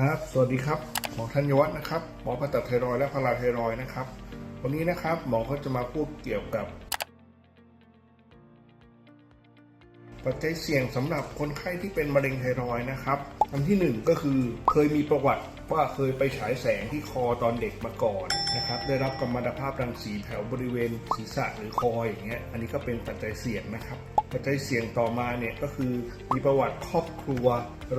ครับ สวัสดีครับ หมอธัญวัฒน์นะครับ หมอผ่าตัดไทรอยด์และพาราไทรอยด์นะครับ วันนี้นะครับ หมอก็จะมาพูดเกี่ยวกับ ปัจจัยเสี่ยงสำหรับคนไข้ที่เป็นมะเร็งไทรอยด์นะครับ อันที่หนึ่งก็คือเคยมีประวัติว่าเคยไปฉายแสงที่คอตอนเด็กมาก่อนนะครับ ได้รับกัมมันตภาพรังสีแถวบริเวณศีรษะหรือคออย่างเงี้ย อันนี้ก็เป็นปัจจัยเสี่ยงนะครับ ปัจจัยเสี่ยงต่อมาเนี่ยก็คือมีประวัติครอบครัว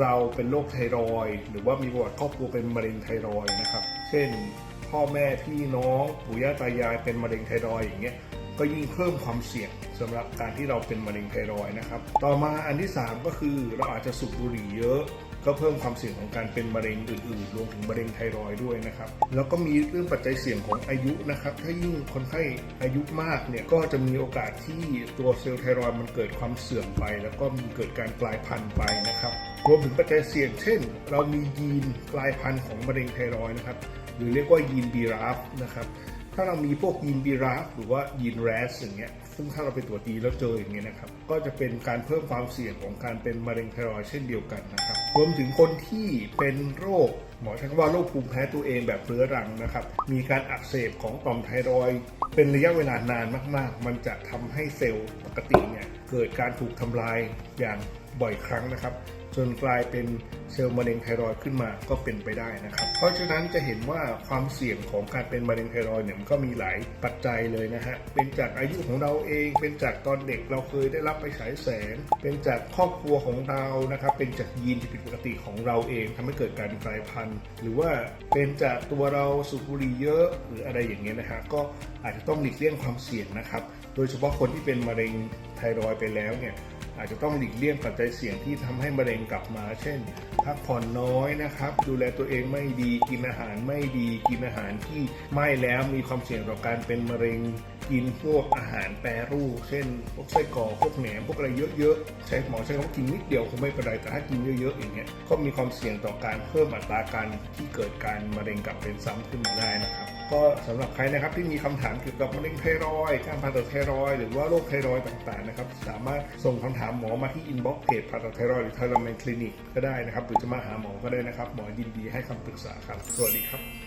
เราเป็นโรคไทรอยหรือว่ามีประวัติครอบครัวเป็นมะเร็งไทรอยนะครับ เช่น พ่อแม่พี่น้องปู่ย่าตายายเป็นมะเร็งไทรอยอย่างเงี้ย ก็ยิ่งเพิ่มความเสี่ยงสำหรับการที่เราเป็นมะเร็งไทรอยนะครับ ต่อมาอันที่ 3 ก็คือเราอาจจะสูบบุหรี่เยอะ ก็เพิ่มความเสี่ยงของการเป็นมะเร็งอื่นๆรวมถึงมะเร็งไทรอยด้วยนะครับ แล้วก็มีเรื่องปัจจัยเสี่ยงของอายุนะครับ ถ้ายิ่งคนไข้อายุมากเนี่ยก็จะมีโอกาสที่ตัวเซลล์ไทรอยมันเกิดความเสื่อมไป แล้วก็มีเกิดการกลายพันธุ์ไปนะครับรวมถึงปัจจัยเสี่ยง เช่น เรามียีนกลายพันธุ์ของมะเร็งไทรอยนะครับ หรือเรียกว่ายีนบีราฟนะครับ ถ้าเรามีพวกยีนบีราฟหรือว่ายีนแรสอย่างเงี้ย ซึ่งถ้าเราไปตรวจดีแล้วเจออย่างเงี้ยนะครับ ก็จะเป็นการเพิ่มความเสี่ยงของการเป็นมะเร็งไทรอยด์เช่นเดียวกันนะครับ รวมถึงคนที่เป็นโรคหมอใช้คำว่าโรคภูมิแพ้ตัวเองแบบเรื้อรังนะครับ มีการอักเสบของต่อมไทรอยเป็นระยะเวลานานมาก ๆ มันจะทำให้เซลล์ปกติเนี่ยเกิดการถูกทำลายอย่างบ่อยครั้งนะครับ จนกลายเป็นเซลล์มะเร็งไทรอยขึ้นมาก็เป็นไปได้นะครับ เพราะฉะนั้นจะเห็นว่าความเสี่ยงของการเป็นมะเร็งไทรอยเนี่ยมันก็มีหลายปัจจัยเลยนะฮะ เป็นจากอายุของเราเอง เป็นจากตอนเด็กเราเคยได้รับไปฉายแสง เป็นจากครอบครัวของเรานะครับ เป็นจากยีนที่ผิดปกติของเราเองทำให้เกิดการกลายพันธุ์ หรือว่าเป็นจากตัวเราสูบบุหรี่เยอะหรืออะไรอย่างเงี้ยนะฮะ ก็อาจจะต้องหลีกเลี่ยงความเสี่ยงนะครับ โดยเฉพาะคนที่เป็นมะเร็งไทรอยไปแล้วเนี่ย อาจจะต้องหลีกเลี่ยงปัจจัยเสี่ยงที่ทำให้มะเร็งกลับมา เช่น พักผ่อนน้อยนะครับ ดูแลตัวเองไม่ดี กินอาหารไม่ดี กินอาหารที่ไม่แล้วมีความเสี่ยงต่อการเป็นมะเร็ง กินพวกอาหารแปรรูป เช่น พวกไส้กรอก พวกแหนม พวกอะไรเยอะๆ ใช้หมอใช้คำว่ากินนิดเดียวคงไม่เป็นไร แต่ถ้ากินเยอะๆอย่างเงี้ย ก็มีความเสี่ยงต่อการเพิ่มอัตราการที่เกิดการมะเร็งกลับเป็นซ้ำขึ้นมาได้น ก็สำหรับใครนะครับที่มีคำถามเกี่ยวกับมะเร็งไทรอยด์การผ่าตัดไทรอยด์หรือว่าโรคไทรอยด์ต่างๆนะครับสามารถส่งคำถามหมอมาที่อินบ็อกซ์เพจผ่าตัดไทรอยด์หรือไทรอยแมนคลินิกก็ได้นะครับหรือจะมาหาหมอก็ได้นะครับ หมอยินดีให้คำปรึกษาครับ สวัสดีครับ